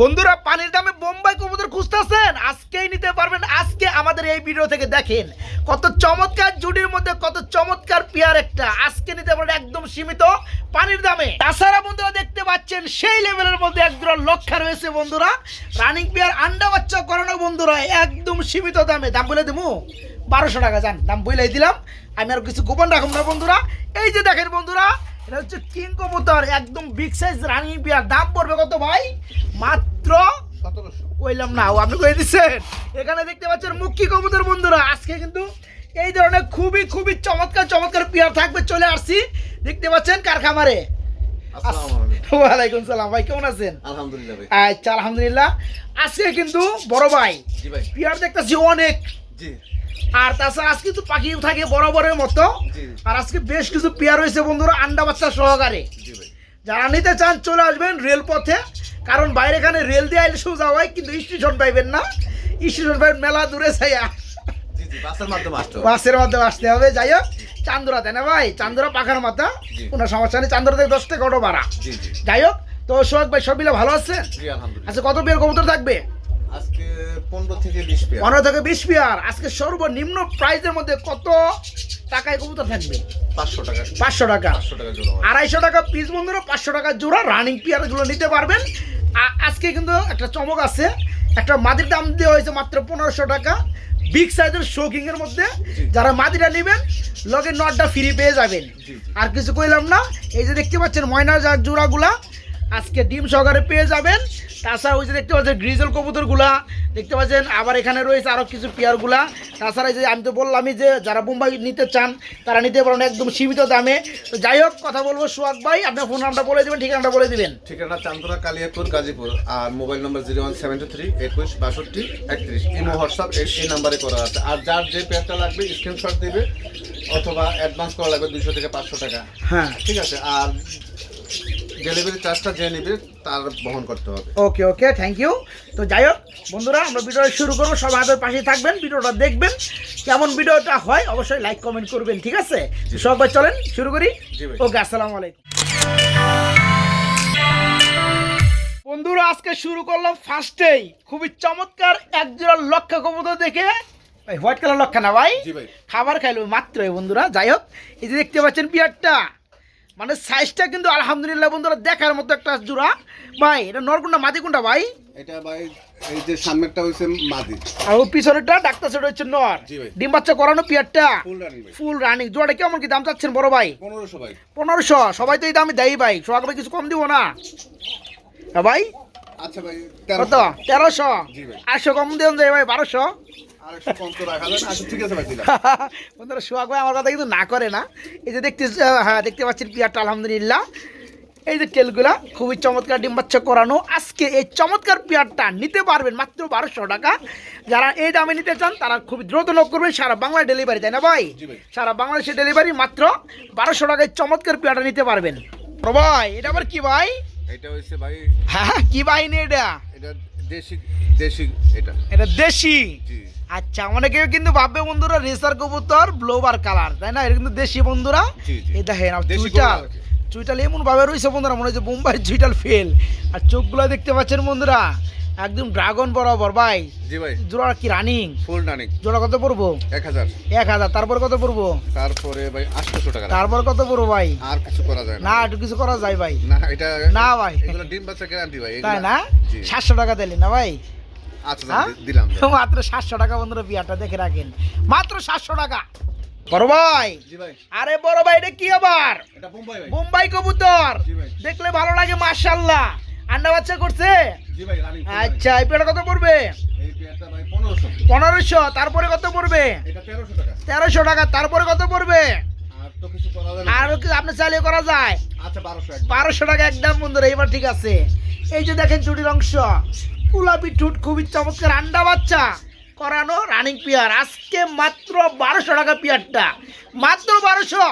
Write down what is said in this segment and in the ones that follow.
বন্ধুরা, পানির দামে বোম্বাই কবুতর খুঁজতেছেন? আজকেই নিতে পারবেন, আজকে আমাদের এই ভিডিও থেকে দেখেন। কত চমৎকার জুডির মধ্যে, কত চমৎকার পেয়ার একটা। আজকে নিতে পারবেন একদম সীমিত পানির দামে। তাছাড়া বন্ধুরা, দেখতে পাচ্ছেন, সেই লেভেলের মধ্যে একজোড়া লক্ষ্য রয়েছে বন্ধুরা। রানিং পেয়ার আন্ডা বাচ্চা করানো বন্ধুরা, একদম সীমিত দামে। দাম বলে দেবো বারোশো টাকা, যান, দাম বলেই দিলাম। আমি আর কিছু গোপন রাখুন না বন্ধুরা। এই যে দেখেন বন্ধুরা এটা হচ্ছে কিং কবুতর একদম বিগ সাইজ রানিং পেয়ার দাম পড়বে কত ভাই? মাত্র সতেরোশো। কইলাম না ও আপনি কই দিচ্ছেন? এখানে দেখতে পাচ্ছেন মুখ্য কবুতর বন্ধুরা আজকে কিন্তু এই ধরনের খুবই খুবই চমৎকার চমৎকার পেয়ার থাকবে। চলে আসছি দেখতে পাচ্ছেন কার খামারে আলাইকুম। ওয়ালাইকুম সালাম ভাই কেমন আছেন? আলহামদুলিল্লাহ আচ্ছা আলহামদুলিল্লাহ। আজকে কিন্তু বড় ভাই জি ভাই। পেয়ার দেখতেছি অনেক। জি। আর তাছাড়া আজকে তো পাখি থাকে বরাবরের মতো। আর আজকে বেশ কিছু পেয়ার হয়েছে বন্ধুরা আন্ডা বাচ্চা সহকারে। যারা নিতে চান চলে আসবেন রেল পথে কারণ বাইরে এখানে রেল দিয়ে আইলে সোজা হয় কিন্তু স্টেশন পাইবেন না। স্টেশন পাইবেন মেলা দূরে জি বাসের মাধ্যমে আসতে হবে। যাই হোক। চান্দুরা তাই না ভাই? চান্দুরা পাখার মাথা। কোনো সমস্যা নেই চান্দুরা থেকে দশ টাকা অটো ভাড়া। যাই হোক তো সোহাগ ভাই সব মিলে ভালো আছেন? আচ্ছা কত পেয়ার কবুতর থাকবে? আজকে পনেরো থেকে বিশ পেয়ার। পনেরো থেকে বিশ পেয়ার। আজকে সর্বনিম্ন প্রাইসের মধ্যে কত টাকায় কবুতর থাকবে? পাঁচশো টাকা। পাঁচশো টাকা। পাঁচশো টাকা জোড়া। আড়াইশো টাকা পিস বন্ধুরা পাঁচশো টাকা জোড়া রানিং পেয়ারগুলো নিতে পারবেন। আজকে কিন্তু একটা চমক আছে। একটা মাদির দাম দেওয়া হয়েছে মাত্র পনেরোশো টাকা। বিগ সাইজের শোকিং এর মধ্যে যারা মাদিরা নেবেন লগে নটটা ফ্রি পেয়ে যাবেন। আর কিছু কইলাম না এই যে দেখতে পাচ্ছেন ময়না যা জোড়াগুলা আজকে ডিম সহকারে পেয়ে যাবেন। তাছাড়া ওই যে দেখতে পাচ্ছেন গ্রিজেল কবুতরগুলা। দেখতে পাচ্ছেন আবার এখানে রয়েছে আরও কিছু পেয়ারগুলা। তাছাড়া যে আমি তো বললামই যে যারা মুম্বাই নিতে চান তারা নিতে পারেন একদম সীমিত দামে। তো যাই হোক কথা বলব সোহাগ ভাই আপনার ফোন নামটা বলে দেবেন ঠিকানাটা বলে দিবেন। ঠিকানা চান্দরা কালিয়াপুর গাজীপুর। আর mobile number zero one seven two three একুশ বাষট্টি একত্রিশ। ইমো হোয়াটসঅ্যাপ এই নাম্বারে করা আছে। আর যার যে পেয়ারটা লাগবে স্ক্রিনশট দিবে অথবা অ্যাডভান্স করা লাগবে দুশো থেকে পাঁচশো টাকা। হ্যাঁ। ঠিক আছে? আর ডেলিভারি চার্জটা যে নেবে তার বহন করতে হবে। ওকে ওকে থ্যাংক ইউ তো যাই হোক বন্ধুরা আমরা ভিডিওটা শুরু করব। সবাই আমাদের পাশে থাকবেন ভিডিওটা দেখবেন। কেমন ভিডিওটা হয় অবশ্যই লাইক কমেন্ট করবেন ঠিক আছে? সবাই চলেন শুরু করি? ওকে আসসালামু আলাইকুম। বন্ধুরা আজকে শুরু করলাম ফার্স্টেই খুবই চমৎকার এক জোড়া লক্ষা কবুতর দেখে। হোয়াইট কালার লক্ষা না ভাই? ভাই। খাবার খাইলো মাত্রই বন্ধুরা। যাই হোক এই যে দেখতে পাচ্ছেন পিয়ারটা। মানে সাইজটা কিন্তু আলহামদুলিল্লাহ বন্ধুরা দেখার মতো একটা জোড়া। ভাই এটা নরগুন্ডা মাদি কোনটা ভাই? এটা ভাই এই যে সামনেরটা হইছে মাদি। আর ও পিছনেরটা ডাক্তার সেটা হচ্ছে নর। ডিম বাচ্চা করানো পিয়ারটা? ফুল রানিং জোড়াটা কেমন কি দাম চাচ্ছেন বড় ভাই? 1500 ভাই। 1500 সবাই তো এই দামে দেই ভাই। সবাই করে কিছু কম দিব না? হ্যাঁ ভাই? আচ্ছা ভাই কত? 1300 জি ভাই। 800 কম দেন ভাই 1200 বন্ধুরা সোহাগ ভাই আমার কথা কিন্তু না করে না। এই যে দেখতে হ্যাঁ দেখতে পাচ্ছেন পিয়ারটা আলহামদুলিল্লাহ। এই যে তেলগুলা খুবই চমৎকার ডিম বাচ্চা করানো। আজকে এই চমৎকার পেয়ারটা নিতে পারবেন মাত্র বারোশো টাকা। যারা এই দামে নিতে চান তারা খুব দ্রুত লোক করবেন। সারা বাংলায় ডেলিভারি তাই না ভাই? সারা বাংলাদেশে ডেলিভারি মাত্র বারোশো টাকায় চমৎকার পেয়ারটা নিতে পারবেন। ভাই এটা আবার কি ভাই? এটা হচ্ছে ভাই হ্যাঁ হ্যাঁ, কি বাহিনী এটা? এটা দেশি দেশি এটা। এটা দেশি? জি। আচ্ছা অনেকে কিন্তু ভাববে বন্ধুরা রেসার কবুতর ব্লোবার কালার তাই না? এটা কিন্তু দেশি বন্ধুরা। এই দেখেন চুইটাল। চুইটাল এমন ভাবে রয়েছে বন্ধুরা মনে হচ্ছে বোম্বাই চুইটাল ফেল। আর চোখগুলো দেখতে পাচ্ছেন বন্ধুরা একদম ড্রাগন বরাবর ভাই। জি ভাই। জোড়া কি রানিং? ফুল ডানিক জোড়া কত পড়ব? এক হাজার। এক হাজার তারপর কত পড়ব? তারপরে ভাই আটশোশো টাকা তারপর কত পড়ব ভাই? আর কিছু করা যায় না। একটু কিছু করা যায় ভাই। না এটা না ভাই। এগুলো ডিম বাচ্চা গ্যারান্টি ভাই তাই না? জি। সাতশো টাকা দিলি না ভাই? দিলাম দিলাম। মাত্র সাতশো টাকা বন্ধুরা বিয়ারটা দেখে রাখেন। মাত্র সাতশো টাকা। বড় ভাই। আরে বড় ভাই এটা কি আবার? এটা বোম্বাই ভাই। মুম্বাই কবুতর। দেখলে ভালো লাগে আন্ডা বাচ্চা করছে? আচ্ছা এই কত পড়বে? পনেরোশো। তারপরে কত পড়বে? তেরোশো টাকা। তারপরে কত পড়বে? আর তো কিছু করা যায় না। কি আপনি চালিয়ে করা যায়? আচ্ছা বারোশো বারোশো টাকা একদম বন্ধুরা এবার ঠিক আছে। এই যে দেখেন চুটির অংশ। কুলাপি ঠুট খুবই চমৎকার আন্ডা বাচ্চা। করানো রানিং পিয়ার আজকে মাত্র বারোশো টাকা পিয়ারটা মাত্র বারোশো।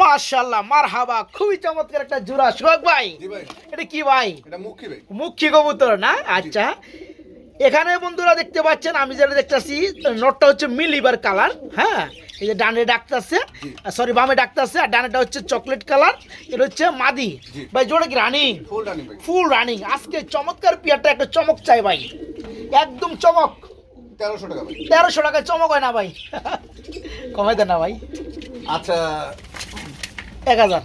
মার্শাল্লাহ মার হাবা খুবই চমৎকার একটা জোড়া। সোহাগ ভাই এটা কি ভাই? এটা মুখী ভাই। মুখ্য কবুতর না? আচ্ছা। এখানে বন্ধুরা দেখতে পাচ্ছেন আমি যেটা দেখতেছি নটটা হচ্ছে মিলিবার কালার হ্যাঁ? এই যে ডানে ডাকতে আছে সরি বামে ডাকতে আছে আর ডানেটা হচ্ছে চকলেট কালার এটা হচ্ছে মাদি। ভাই জোড়া কি রানিং ফুল রানিং ভাই। ফুল রানিং আজকে চমৎকার পিয়ারটা একটা চমক চাই ভাই। একদম চমক। তেরোশো টাকা তেরোশো টাকায় চমক হয় না ভাই। কমাই দেন না ভাই। আচ্ছা। এক হাজার।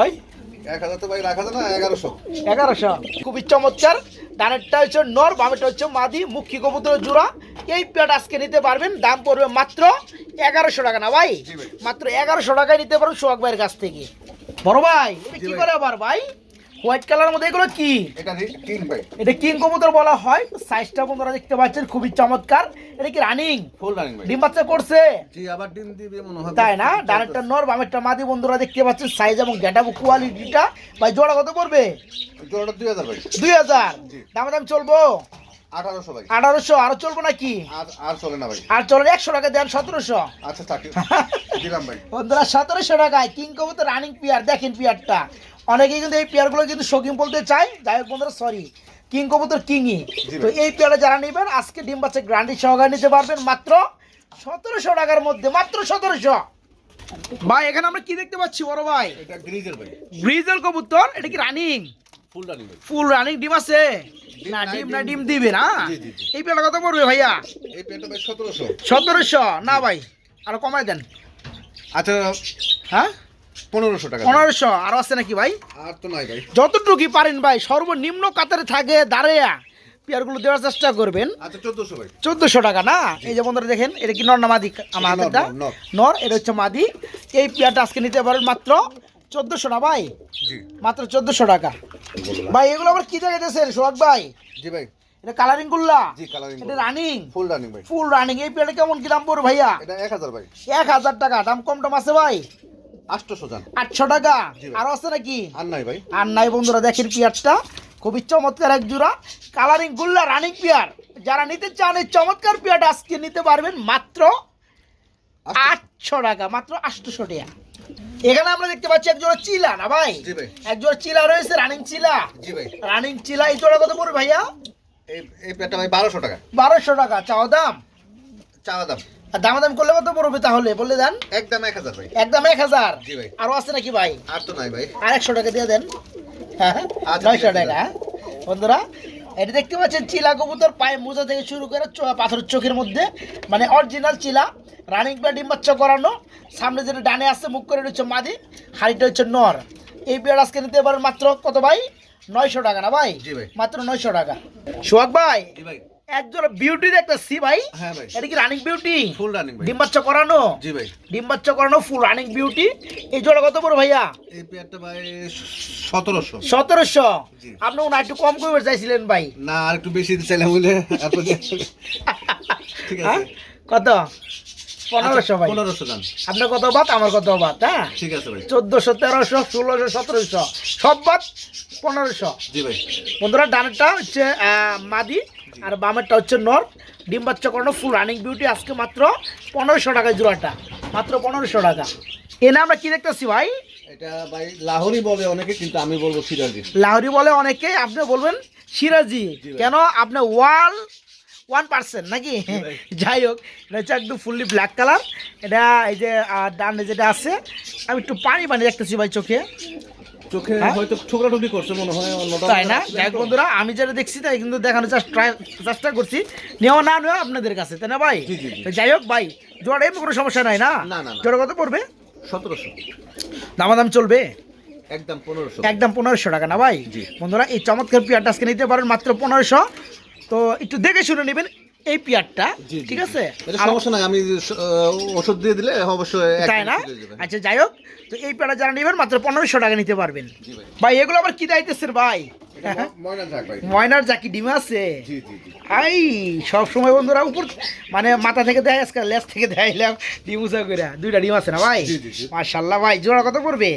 ভাই এগারোশো। খুবই চমৎকার। ডানেরটা হচ্ছে নর বামেটা হচ্ছে মাদি মুখী কবুতর জোড়া। এই পেট আজকে নিতে পারবেন দাম পড়বে মাত্র এগারোশো টাকা না ভাই? মাত্র এগারোশো টাকায় নিতে পারবেন সোহাগ ভাইয়ের কাছ থেকে। বড় ভাই কি করে আবার ভাই? হোয়াইট কালার মধ্যে এগুলো কি? এটা কিং ভাই এটা কিং কবুতর বলা হয়। সাইজটা বন্ধুরা দেখতে পাচ্ছেন খুবই চমৎকার। এটা কি রানিং ফুল রানিং ডিম বাচ্চা করছে? জি আবার ডিম দিবে মনে হয়। তাই না? ডানেরটা নর বামেরটা মাদি বন্ধুরা দেখতে পাচ্ছেন সাইজ এবং কোয়ালিটিটা ভাই জোড়া কত পড়বে? জোড়াটা দুই হাজার ভাই। দুই হাজার? জি। দামে দাম চলবো? আঠারোশো আরও চলবো নাকি? আর আর চলে না ভাই। আর চলেন একশো টাকা দেন সতেরোশো। আচ্ছা থাকি। দিলাম ভাই। বন্ধুরা সতেরোশো টাকায় কিং কবুতর রানিং পিয়ার দেখেন পিয়ারটা অনেকেই কিন্তু এই পেয়ারগুলো কিন্তু শৌখিন বলতে চায় যাই হোক বন্ধুরা সরি কিং কবুতর কিংই। তো এই পেয়ারটা যারা নেবেন আজকে ডিম বাচ্চা গ্রান্ডি সহকারে নিতে পারবেন মাত্র সতেরোশো টাকার মধ্যে মাত্র সতেরোশো। ভাই এখানে আমরা কি দেখতে পাচ্ছি বড় ভাই? ব্রিজেল কবুতর এটা কি running full running full running ডিম আছে? না ডিম না ডিম- দিবে না জি। এই পেয়ারটা কত পড়বে ভাইয়া? এই ভাই সতেরোশো। সতেরোশো না ভাই আরও কমাই দেন। আচ্ছা হ্যাঁ? পনেরোশো টাকা। পনেরোশো আরও আছে নাকি ভাই? আর তো নাই ভাই। যতটুকুই পারেন ভাই সর্বনিম্ন কাতারে থাকে দাঁড়াইয়া পেয়ারগুলো দেওয়ার চেষ্টা করবেন। আচ্ছা চোদ্দোশো টাকা না? এই যে বন্ধুরা দেখেন এটা কি নর না মাদি আমার নর, হাতেরটা এটা হচ্ছে মাদি। এই পেয়ারটা আজকে নিতে পারেন মাত্র চোদ্দশো না ভাই? মাত্র চোদ্দশো টাকা। ভাই এগুলো আবার কি দেখাইতেছেন সোহাগ ভাই? জি ভাই। এটা কালারিং গুল্লা? জি কালারিং এটা রানিং ফুল রানিং ভাই। ফুল রানিং এই পেয়ারটা কেমন কি দাম পড়বে ভাইয়া? এটা এক হাজার ভাই। এক হাজার টাকা দাম কম টম আছে ভাই? আটশোশো যান আটশো টাকা। আরও আছে নাকি? আর নাই ভাই। আর নাই বন্ধুরা দেখেন পিয়ারটা। খুবই চমৎকার এক জোড়া। কালারিং গুল্লা রানিং পিয়ার যারা নিতে চান এই চমৎকার পিয়ারটা আজকে নিতে পারবেন মাত্র আটশো- টাকা মাত্র আটশো টাকা। এখানে আমরা দেখতে পাচ্ছি এক জোড়া চিলা না ভাই? জি ভাই। এক জোড়া চিলা রয়েছে রানিং চিলা। রানিং চিলা এই জোড়া কত পড়বে ভাইয়া? এই এই ভাই বারোশো টাকা। বারোশো টাকা চাও দাম? চাওয়া দাম। আর দামাদাম করলে কত পড়বে তাহলে? বলে দেন। একদম এক হাজার ভাই। একদম এক হাজার? জি ভাই। আরও আছে নাকি ভাই? আর তো নাই ভাই। আর একশো টাকা দিয়ে দেন। হ্যাঁ আচ্ছা, নয়শো টাকা। হ্যাঁ? বন্ধুরা এটা দেখতে পাচ্ছেন চিলা কবুতর পায়ে মোজা থেকে শুরু করে পাথরের চোখের মধ্যে। মানে অরিজিনাল চিলা রানিং বা ডিম বাচ্চা করানো। সামনে যেটা ডানে আসছে মুখ করে হচ্ছে মাদি হাড়িটা হচ্ছে নর। এই পেয়ার আজকে নিতে পারেন মাত্র কত ভাই? নয়শো টাকা না ভাই? ভাই। মাত্র নয়শো টাকা। সোহাগ ভাই? ভাই। একজন বিউটি দেখতেছি ভাই। হ্যাঁ ভাই। এটা কি রানিং বিউটি ফুল রানিং ভাই। ডিম বাচ্চা করানো? জি ভাই। ডিম বাচ্চা করানো ফুল রানিং বিউটি এই জোড়া কত বড় ভাইয়া? এই পেয়ারটা ভাই সতেরোশো। সতেরোশো? জি। আপনি ওনা একটু কম করে চাইছিলেন ভাই। না আর একটু বেশি দিতে চাইলাম বলে ঠিক হ্যাঁ? আছে কত? পনেরোশো ভাই। পনেরোশো যান আপনার কত বাত? আমার কত হ্যাঁ? ঠিক আছে ভাই। চোদ্দশো তেরোশো ষোলোশো সতেরোশো। সব পনেরোশো। জি ভাই। বন্ধুরা ডানেরটা হচ্ছে মাদি। আর বামেরটা হচ্ছে নর ডিম বাচ্চা করানো ফুল রানিং বিউটি আজকে মাত্র পনেরোশো টাকা জোড়াটা। মাত্র পনেরোশো টাকা। এনে আমরা কি দেখতেছি ভাই? এটা ভাই লাহোরি বলে অনেকে কিন্তু আমি বলব সিরাজি। লাহোরি বলে অনেকে আপনি বলবেন সিরাজি। কেন? আপনি ওয়াল ওয়ান পার্সেন্ট নাকি? ভাই। যাই হোক এটা হচ্ছে একদম ফুললি ব্ল্যাক কালার এটা এই যে ডানে যেটা আছে আমি একটু পানি পানি দেখতেছি ভাই চোখে। চোখে হ্যাঁ? হয়তো ঠুকরা টুকরি করছে মনে হয় তাই না? বন্ধুরা আমি যেটা দেখছি তাই কিন্তু দেখানোর চেষ্টা করছি। নেওয়া না নেওয়া আপনাদের কাছে তাই না ভাই? যাই হোক ভাই জোড়া এমনি কোনো সমস্যা নাই না। জোড়া কত পড়বে? সতেরোশো। দামাদাম চলবে? একদম পনেরোশো। একদম পনেরোশো টাকা না ভাই। বন্ধুরা এই চমৎকার পিয়ারটা আজকে নিতে পারেন মাত্র পনেরোশো। তো একটু দেখে শুনে নেবেন এই পিয়ারটা ঠিক আছে? সমস্যা নাই আমি ওষুধ দিয়ে দিলে অবশ্যই তাই না। আচ্ছা যাই হোক তো এই পেয়ারটা যারা নেবেন মাত্র পনেরোশো টাকা নিতে পারবেন। ভাই। এগুলো আবার কি দাইতেছেন ভাই? ময়নার জাকি ডিমে আছে? আই সব সময় বন্ধুরা উপর মানে মাথা থেকে দেয় আজকাল লেজ থেকে দেখাইলাম ডিম উঁচা করে দুইটা ডিম আছে না ভাই। মার্শাল্লাহ ভাই জোড়া কত পড়বে?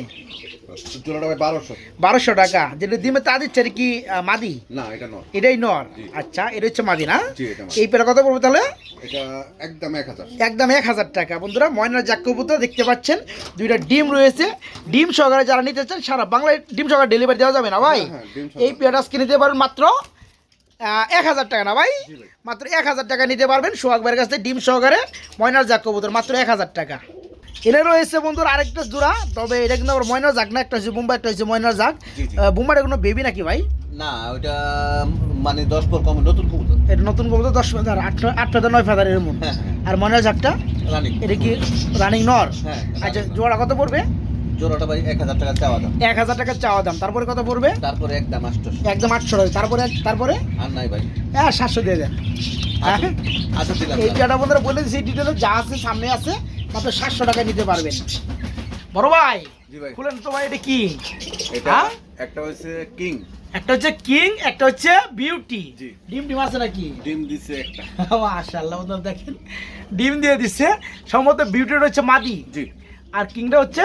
বারোশো। টাকা। যেটা ডিমে তা দিচ্ছে কি মাদি? না এটা নয় এটাই নর? আচ্ছা এটা হচ্ছে মাদি না। এই পেয়ারা কত পড়বে তাহলে? একদম এক হাজার। একদম এক হাজার টাকা। বন্ধুরা ময়নার জাক কবুতর দেখতে পাচ্ছেন দুইটা ডিম রয়েছে। ডিম সহকারে যারা নিতে চান সারা বাংলায় ডিম সহকারে ডেলিভারি দেওয়া যাবে না ভাই? হ্যাঁ, হ্যাঁ। এই পেয়ারা আজকে নিতে পারেন মাত্র এক হাজার টাকা না ভাই? মাত্র এক হাজার টাকা নিতে পারবেন। সোহাগ ভাইয়ের কাছ থেকে ডিম সহকারে ময়নার জাক কবুতর মাত্র এক হাজার টাকা। এনে রয়েছে বন্ধুর আরেকটা জোড়া তবে এটা কিন্তু আবার ময়নার জাক না একটা হচ্ছে বুম্বা একটা হচ্ছে ময়নার জাক জি, জি। বুম্বাটা কোনো বেবি নাকি ভাই? না ওইটা মানে দশ পর কম নতুন কবুতর। এটা নতুন কবুতর দশ ফেদার আট আট ফেদার নয় ফেদার এরকম হ্যাঁ, হ্যাঁ। আর ময়নার জাকটা রানিং এটা কি রানিং নর? হ্যাঁ আচ্ছা জোড়া কত পড়বে? জোড়াটা ভাই এক হাজার টাকা চাওয়া দাম। এক হাজার টাকা চাওয়া দাম। তারপরে কত পড়বে? তারপরে একদম আটশোশো। একদম আটশো টাকা তারপরে তারপরে? আর নাই ভাই। হ্যাঁ সাতশো দিয়ে দেন। হ্যাঁ আচ্ছা এই বন্ধুরা বলে দিচ্ছি ডিটেলে যা আছে সামনে আছে। মাত্র সাতশো টাকায় নিতে পারবেন। বড় ভাই জি ভাই। খুলেন তো ভাই এটা কি? এটা হ্যাঁ? একটা হচ্ছে কিং। একটা হচ্ছে কিং একটা হচ্ছে বিউটি। ডিম ডিম আছে নাকি? ডিম দিছে একটা। মাশাআল্লাহ দেখেন ডিম দিয়ে দিচ্ছে সম্ভবত বিউটিটা হচ্ছে মাদি। জি। আর কিংটা হচ্ছে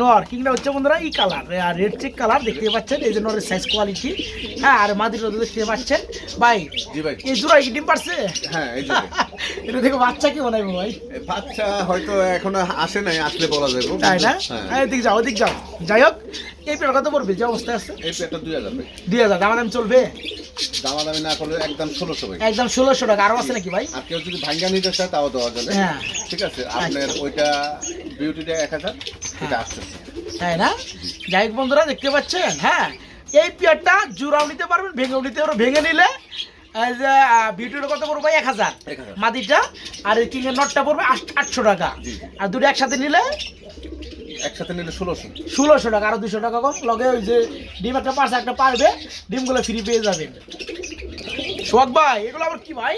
নর। কিংটা হচ্ছে বন্ধুরা ই কালার আর রেড চেক কালার দেখতে পাচ্ছেন এই যে নরের সাইজ কোয়ালিটি হ্যাঁ আর মাদির দেখতে পাচ্ছেন। ভাই এই জুরা এই জোড়া কি ডিম পারছে? হ্যাঁ এই এটা দেখো বাচ্চা কি বানাইবো ভাই? বাচ্চা হয়তো এখনও আসে নাই আসলে বলা যাবে তাই না? হ্যাঁ। হ্যাঁ এদিক যাও ওদিক যাও। যাই হোক এই পেয়ার কত পড়বে? যে অবস্থায় আছে? এই পেটা দুই হাজার দুই হাজার। দাম দাম চলবে? দামা দামি না করলে একদম ষোলোশো ভাই। একদম ষোলোশো টাকা। আরও আছে নাকি ভাই? আর কেউ যদি ভাঙ্গা নিতে চায় তাও দেওয়া যাবে। হ্যাঁ। ঠিক আছে? আপনার ওইটা বিউটিটা এক হাজার এটা আটশো তাই না? যাই হোক বন্ধুরা দেখতে পাচ্ছেন হ্যাঁ? এই পেয়ারটা জোড়াও নিতে পারবেন ভেঙেও নিতে পারবেন ভেঙে নিলে এই বিউটির কত পড়বে এক হাজার। মাদিটা আর এই কিংয়ের নটটা পড়বে আট- আটশো টাকা। আর দুটো একসাথে নিলে একসাথে নিলে ষোলোশো। ষোলোশো টাকা আরও দুশো টাকা কম। লগে ওই যে ডিম একটা পাশে একটা পারবে ডিমগুলো ফ্রি পেয়ে যাবেন সোহাগ ভাই এগুলো আবার কি ভাই?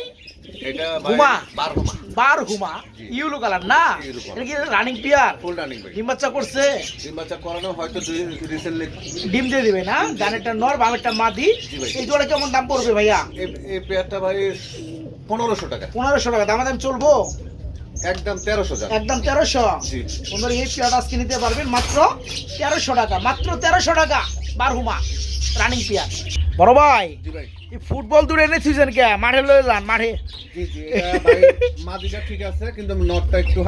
হুমা। বার হুমা। বার হুমা? জি। ইউলো কালার না? এটা কি রানিং পিয়ার ফুল রানিং ডিম বাচ্চা করছে? ডিম বাচ্চা করানো হয়তো রিসেন্টলি ডিম দিয়ে দিবে না? গানেরটা নর বামেরটা মাদি। জি ভাই। এই জোড়া কেমন দাম পড়বে ভাইয়া? এই পেয়ারটা ভাই পনেরোশো টাকা। পনেরোশো টাকা দাম দাম চলবো? একদম তেরোশো টাকা একদম তেরোশো। জি। সুন্দর এই পেয়ার আজকে নিতে পারবেন মাত্র তেরোশো টাকা মাত্র তেরোশো টাকা বারহুমা রানিং পেয়ার। বড় ভাই জি ভাই। ফুটবল দূরে এনে থুইছেন কে মাঠে লয়ে যান মাঠে। জি জি মাদিটা ঠিক আছে কিন্তু নটটা একটু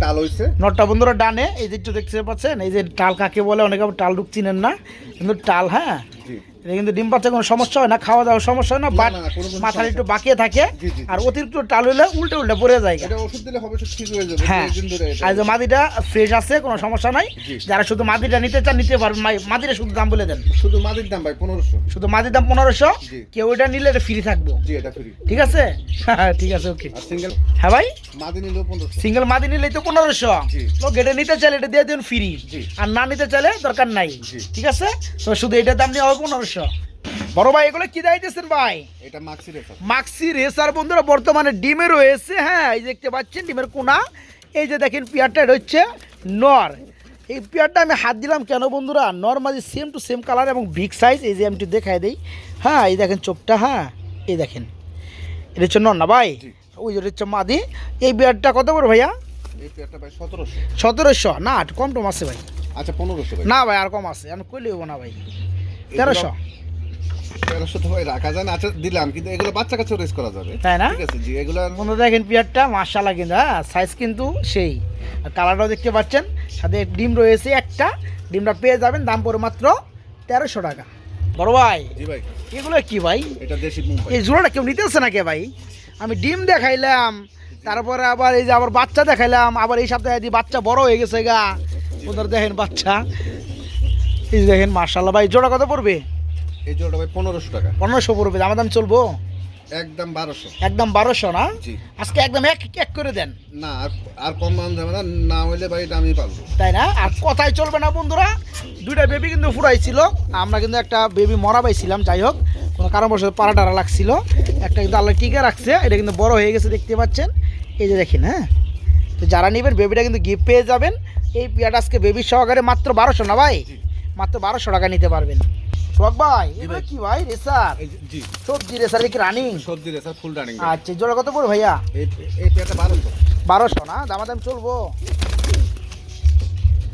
টাল হইছে। নটটা বন্ধুরা ডানে এই যে একটু দেখতে পাচ্ছেন এই যে টাল কাকে বলে অনেকে টাল রূপ চিনেন না কিন্তু টাল হ্যাঁ? জি। কিন্তু ডিম পাচ্ছে কোনো সমস্যা হয় না খাওয়া দাওয়ার সমস্যা হয় না বাট মাথার একটু বাঁকিয়ে থাকে। আর অতিরিক্ত টাল হইলে উল্টে উল্টে পড়ে যায় এটা ওষুধ দিলে হবে ঠিক হয়ে যাবে হ্যাঁ। আর যে মাদিটা ফ্রেশ আছে কোনো সমস্যা নাই। যারা শুধু মাদিটা নিতে চান নিতে পারবেন। মা- মাদিটা শুধু দাম বলে দেন। শুধু মাদির দাম ভাই পনেরোশো। শুধু মাদির দাম পনেরোশো। কেউ এটা নিলে এটা ফ্রি থাকব। জি এটা ফ্রি ঠিক আছে? হ্যাঁ ঠিক আছে ওকে সিঙ্গেল হ্যাঁ ভাই? মাদি সিঙ্গেল মাদি তো নিতে চাইলে এটা দিয়ে দিন ফ্রি আর না নিতে চাইলে দরকার নাই। ঠিক আছে? তো শুধু এটার দাম নেওয়া হবে পনেরোশো। বড় ভাই এগুলো কি দাইতেছেন ভাই? এটা মাক্সি রেফার মাক্সি রেসার বন্ধুরা বর্তমানে ডিমে রয়েছে হ্যাঁ এই দেখতে পাচ্ছেন ডিমের কোনা। এই যে দেখেন পিয়ারটা হচ্ছে নর। এই পেয়ারটা আমি হাত দিলাম কেন বন্ধুরা? Normally same to same colour এবং বিগ সাইজ এই যে আমি একটু দেখাই দিই। হ্যাঁ এই দেখেন চোপটা হ্যাঁ এই দেখেন। এটা হচ্ছে নন্না না ভাই। ওই যে হচ্ছে মাদি। এই পেয়ারটা কত করে ভাইয়া? সতেরোশো। না কম টম আছে ভাই। আচ্ছা পনেরোশো না ভাই আর কম আছে। আমি কইলে হব না ভাই। তেরোশো? তেরোশো তো ভাই রাখা যায় না আচ্ছা দিলাম কিন্তু এগুলো বাচ্চা কাছে রেস করা যাবে। তাই না? ঠিক আছে জি এগুলো বন্ধু দেখেন পিয়ারটা মার্শাল্লাহ কিন্তু হ্যাঁ সাইজ কিন্তু সেই। কালারটাও দেখতে পাচ্ছেন সাথে ডিম রয়েছে একটা ডিমটা পেয়ে যাবেন দাম পড়ে মাত্র তেরোশো টাকা। বড় ভাই জি ভাই। এগুলো কি ভাই? এটা দেশি মুম্বাই এই জোড়াটা কেউ নিতে আসছে নাকি ভাই? আমি ডিম দেখাইলাম তারপরে আবার এই যে আবার বাচ্চা দেখাইলাম আবার এই সপ্তাহে বাচ্চা বড় হয়ে গেছে গা। ওদের দেখেন বাচ্চা। এই দেখেন মার্শাল্লাহ ভাই জোড়া কত পড়বে? এই জোড়াটা ভাই পনেরোশো টাকা। পনেরোশো পড়বে। দাম দাম চলবো? একদম বারোশো। একদম বারোশো না? আজকে একদম এক এক করে দেন। না আর কম দাম যাবে না। না হইলে ভাই এটা আমি তাই না? আর কথাই চলবে না বন্ধুরা। দুইটা বেবি কিন্তু ফুরাইছিল। আমরা কিন্তু একটা বেবি মরা পাইছিলাম যাই হোক। কোনো কারণবশত পাড়া টাড়া লাগছিল। একটা কিন্তু আল্লাহ টিকে রাখছে। এটা কিন্তু বড় হয়ে গেছে দেখতে পাচ্ছেন। এই যে দেখেন হ্যাঁ? তো যারা নেবেন বেবিটা কিন্তু গিফট পেয়ে যাবেন। এই পিয়াটা আজকে বেবি সহকারে মাত্র বারোশো না ভাই? মাত্র বারোশো টাকা নিতে পারবেন। সোহাগ ভাই এগুলো কি ভাই রেসার? জি। সবজি রেসার কি রানিং? সবজি রে ফুল রানিং আচ্ছা জোড়া কত পড়বে ভাইয়া? এই এই পেয়ারটা বারোশো। বারোশো না? দামাদাম চলবো।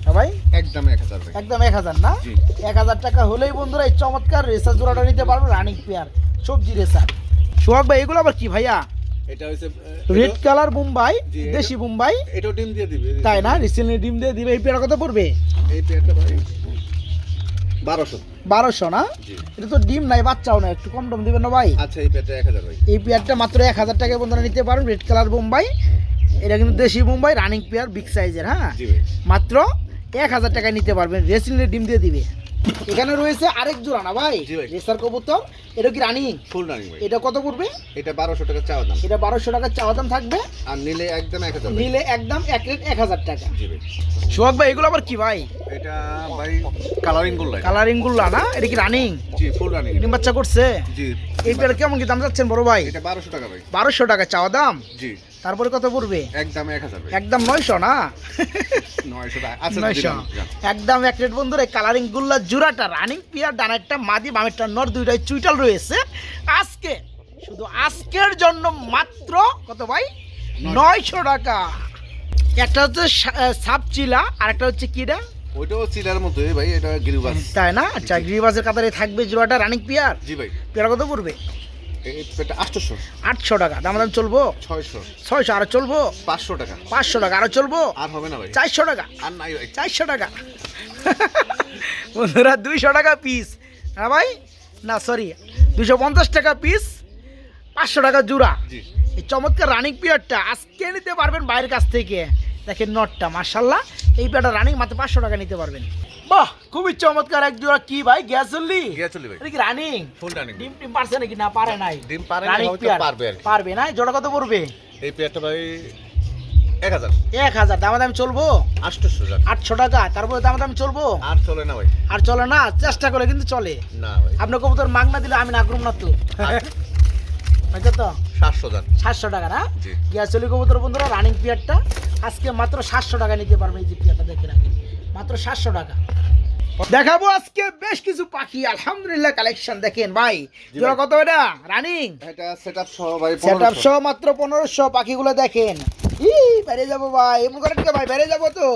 হ্যাঁ ভাই? একদম এক হাজার একদম এক হাজার না? এক হাজার টাকা হলেই বন্ধুরা এই চমৎকার রেসার জোড়াটা নিতে পারবে রানিং পেয়ার সবজি রেসার। সোহাগ ভাই এগুলো আবার কি ভাইয়া? এটা রেড কালার মুম্বাই দেশি মুম্বাই। এটাও ডিম দিয়ে দিবে। তাই না? রিসেন্টলি ডিম দিয়ে দিবে এই পেয়ারা কত পড়বে? এই পেয়ারটা ভাই বারোশো। বারোশো না? এটা তো ডিম নাই বাচ্চাও না একটু কম টম দিবেন না ভাই? আচ্ছা এই পেয়ারটা এক হাজার ভাই। এই পেয়ারটা মাত্র এক হাজার টাকায় বন্ধুরা নিতে পারেন রেড কালার বোম্বাই। এটা কিন্তু দেশি বোম্বাই রানিং পেয়ার বিগ সাইজের হ্যাঁ? মাত্র এক হাজার টাকায় নিতে পারবেন রেসিং ডিম দিয়ে দিবে। এখানে রয়েছে আরেক জোড়া না ভাই। রেসার কবুতর। এটা কি রানিং? ফুল রানিং ভাই। এটা কত পড়বে? এটা বারোশো টাকা চাওয়া দাম। এটা বারোশো টাকার চাওয়া দাম থাকবে। আর নিলে একদম এক হাজার ভাই। নিলে একদম এক রেট এক হাজার টাকা। জি ভাই। সোহাগ ভাই এগুলো আবার কি ভাই? এটা ভাই কালারিং কালারিংগুলা না? এটা কি রানিং? জি ফুল রানিং। ডিম বাচ্চা করছে? জি। এই পেয়ার কেমন কি দাম যাচ্ছেন বড় ভাই? এটা বারোশো টাকা ভাই। বারোশো টাকা চাওয়া দাম? জি। তারপরে কত পড়বে? একদম এক হাজার একদম নয়শো না? নয়শো আচ্ছা। একদম এক রেট বন্ধুরা কালারিং গুল্লা জোড়াটা রানিং পিয়ার ডানারটা মাদি বামেরটা নর দুইটাই চুইটাল রয়েছে। আজকে শুধু আজকের জন্য মাত্র কত ভাই? নয়শো। টাকা। একটা হচ্ছে সাপ চিলা আর একটা হচ্ছে কিরা ওইটাও চিলার মতোই ভাই এটা গিরিবাস। তাই না? আচ্ছা গ্রিবাসের কাতারে থাকবে জোড়াটা রানিং পিয়ার জি ভাই। পেয়ারা কত পড়বে? আটশো। টাকা। দাম দাম চলবো? ছয়শো। ছয়শো আরও চলবো? পাঁচশো টাকা। পাঁচশো টাকা আরও চলবো? আর হবে না ভাই। চারশো টাকা। আর নাই ভাই। চারশো টাকা। বন্ধুরা দুইশো টাকা পিস হ্যাঁ ভাই? না সরি দুশো পঞ্চাশ টাকা পিস পাঁচশো টাকা জোড়া। এই চমৎকার রানিং পিয়ারটা আজকে নিতে পারবেন বাইরের কাছ থেকে। দেখেন নটটা মার্শাল্লাহ এই পিয়ারটা রানিং মাত্র পাঁচশো টাকা নিতে পারবেন। বাহ খুবই চমৎকার এক জোড়া কি ভাই? গ্যাস চললি গিয়া চলি ভাই। এটা কি রানিং ফুল রানিং ডিম পারছে নাকি? না পারে নাই। ডিম পারে না, হয়তো পারবে পারবে না? জোড়া কত পড়বে? এই পেয়ারটা ভাই এক হাজার। এক হাজার। দামা দাম চলবো? আটশোশো আটশো টাকা। তারপরে দামা দাম চলবো? আর চলে না ভাই। আর চলে না? চেষ্টা করে কিন্তু চলে। না ভাই। আপনার কবুতর মাগনা দিলে আমি না করুম না তো। হয়তো তো? সাতশো যান। সাতশো টাকা না। গ্যাসলি কবুতর বন্ধুরা রানিং পিয়ারটা আজকে মাত্র সাতশো টাকা নিতে পারবে এই যে পিয়ারটা দেখে রাখেন। মাত্র সাতশো টাকা। দেখাবো আজকে বেশ কিছু পাখি আলহামদুলিল্লাহ কালেকশন দেখেন ভাই। জোড়া। কত এটা? রানিং? এটা সেটআপ সহ ভাই সেটআপ সহ মাত্র পনেরোশো পাখিগুলো দেখেন। ই বেড়ে যাব ভাই। এমন করেন কে ভাই বেড়ে যাব তো।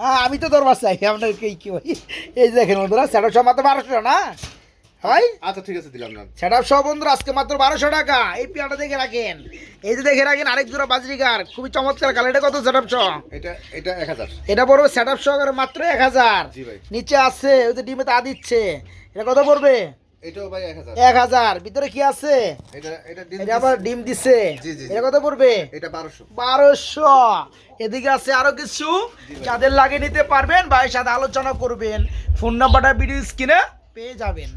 হ্যাঁ আমি তো দরবার চাই আপনার কি কি ভাই এই দেখেন বন্ধুরা সেটআপ সহ মাত্র বারোশো না? ভাই আচ্ছা ঠিক আছে দিলাম না সেট আপ সহ বন্ধুরা আজকে মাত্র বারোশো টাকা। এই পিয়াটা দেখে রাখেন। এই যে দেখে রাখেন আরেক জোড়া বাজরিকার খুবই চমৎকার কালার এটা কত সেট আপ সহ এটা এটা এক হাজার। এটা পড়বে সেট আপ সহকারে মাত্র এক হাজার। জি ভাই। নিচে আছে ওই যে ডিমে তা দিচ্ছে। এটা কত পড়বে? এক হাজার। ভিতরে কি আছে? এটা ডিম আবার। এটা কত পড়বে? এটা বারোশো। বারোশো। এদিকে আছে আরও কিছু। যাদের লাগে নিতে পারবেন ভাইয়ের সাথে আলোচনা করবেন ফোন নাম্বারটা ভিডিও স্ক্রিনে পেয়ে যাবেন।